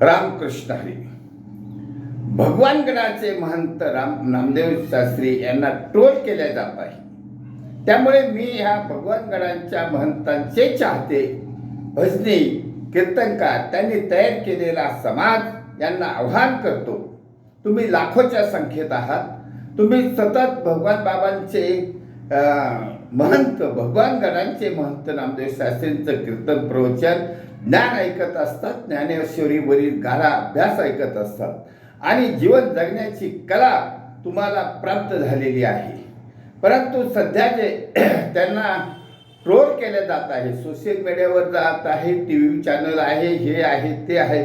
रामकृष्ण हरी. भगवान गणाचे महंत राम नामदेव शास्त्री यांना ट्रोल केल्या जात आहे. त्यामुळे मी ह्या भगवान गणांच्या महंतांचे चाहते भजनी कीर्तनकार त्यांनी तयार केलेला समाज यांना आव्हान करतो. तुम्ही लाखोच्या संख्येत आहात. तुम्ही सतत भगवान बाबांचे महंत भगवान गणांचे महंत नामदेव शास्त्रींचं कीर्तन प्रवचन ज्ञान ऐकत असतात ज्ञानेश्वरीवरील गारा अभ्यास ऐकत असतात. आणि जीवन जगण्याची कला तुम्हाला प्राप्त झालेली आहे. परंतु सध्या जे त्यांना ट्रोल केले जात आहे सोशल मीडियावर जात आहे टी व्ही चॅनल आहे हे आहे ते आहे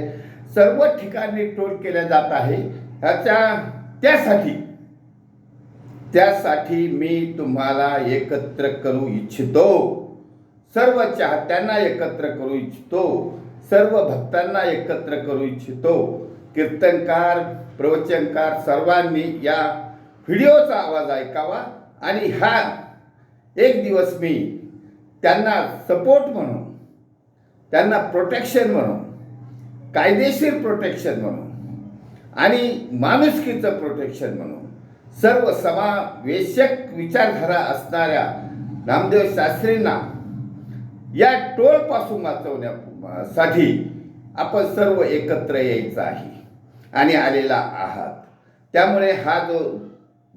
सर्व ठिकाणी ट्रोल केले जात आहे. त्याच्या त्यासाठी त्यासाठी मी तुम्हाला एकत्र करू इच्छितो. सर्व चाहत्यांना एकत्र करू इच्छितो. सर्व भक्तांना एकत्र करू इच्छितो. कीर्तनकार प्रवचनकार सर्वांनी या व्हिडिओचा आवाज ऐकावा आणि हा एक दिवस मी त्यांना सपोर्ट म्हणून त्यांना प्रोटेक्शन म्हणून कायदेशीर प्रोटेक्शन म्हणून आणि माणुसकीचं प्रोटेक्शन म्हणून सर्व समावेशक विचारधारा असणाऱ्या नामदेव शास्त्रींना या टोळपासून वाचवण्यासाठी आपण सर्व एकत्र यायचं आहे आणि आलेला आहात. त्यामुळे हा जो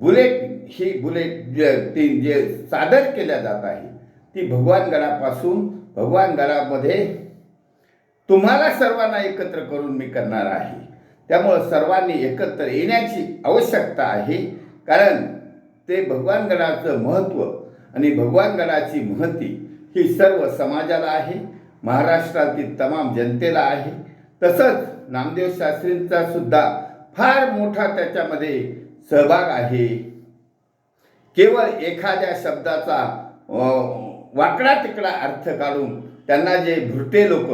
बुलेट ही बुलेट जे ती जे सादर केल्या जात आहे ती भगवान गडापासून भगवान गडामध्ये तुम्हाला सर्वांना एकत्र करून मी करणार आहे. त्यामुळं सर्वांनी एकत्र येण्याची आवश्यकता आहे. कारण ते भगवानगडाचं महत्त्व आणि भगवानगडाची महती ही सर्व समाजाला आहे महाराष्ट्रातील तमाम जनतेला आहे. तसंच नामदेव शास्त्रींचा सुद्धा फार मोठा त्याच्यामध्ये सहभाग आहे. केवळ एखाद्या शब्दाचा वाकडा तिकडा अर्थ काढून त्यांना जे भुरटे लोक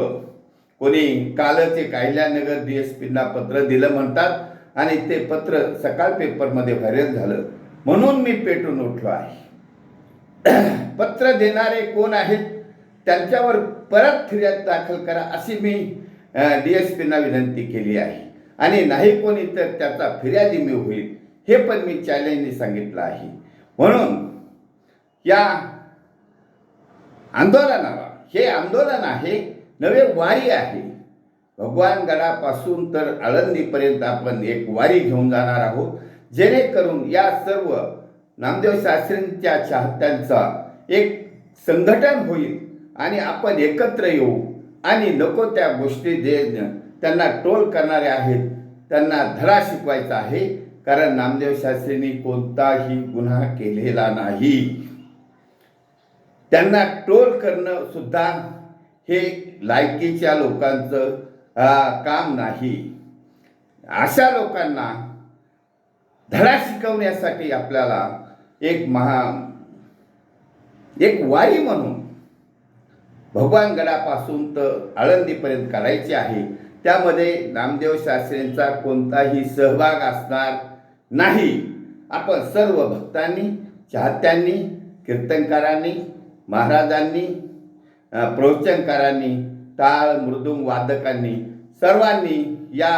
कोणी कालचे काहिल्यानगर डी एस पींना पत्र दिलं म्हणतात आणि ते पत्र सकाळ पेपरमध्ये व्हायरल झालं. म्हणून मी पेटून उठलो आहे. पत्र देणारे कोण आहेत? त्यांच्यावर परत फिर्याद दाखल करा अशी मी डी एस पीना विनंती केली आहे. आणि नाही कोणी तर त्याचा फिर्यादी मी होईल हे पण मी चॅलेंजने सांगितलं आहे. म्हणून या आंदोलनाला हे आंदोलन आहे नवे वारी आहे. भगवानगडापासून तर आळंदीपर्यंत आपण एक वारी घेऊन जाणार आहोत. जेणेकरून या सर्व नामदेव शास्त्रींच्या चाहत्यांचा एक संघटन होईल आणि आपण एकत्र येऊ आणि नको त्या गोष्टी जे त्यांना टोल करणारे आहेत त्यांना धडा शिकवायचा आहे कारण नामदेव शास्त्रींनी कोणताही गुन्हा केलेला नाही. त्यांना टोल करणं सुद्धा हे लायकीच्या लोकांचं काम नाही. अशा लोकांना धडा शिकवण्यासाठी आपल्याला एक महा एक वारी म्हणून भगवान गडापासून तर आळंदीपर्यंत करायची आहे. त्यामध्ये नामदेव शास्त्रींचा कोणताही सहभाग असणार नाही. आपण सर्व भक्तांनी चाहत्यांनी कीर्तनकारांनी महाराजांनी प्रवचनकारांनी टाळ मृदुंग वादकांनी सर्वांनी या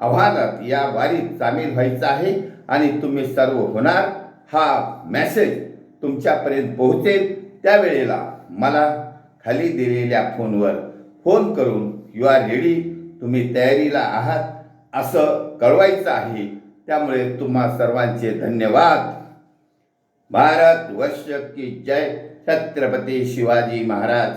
आव्हानात या वारीत सामील व्हायचं आहे आणि तुम्ही सर्व होणार. हा मॅसेज तुमच्यापर्यंत पोहोचेल. त्यावेळेला मला खाली दिलेल्या फोनवर फोन करून यू आर रेडी तुम्ही तयारीला आहात असं कळवायचं आहे. त्यामुळे तुम्हा सर्वांचे धन्यवाद. भारत वर्ष की जय. छत्रपती शिवाजी महाराज.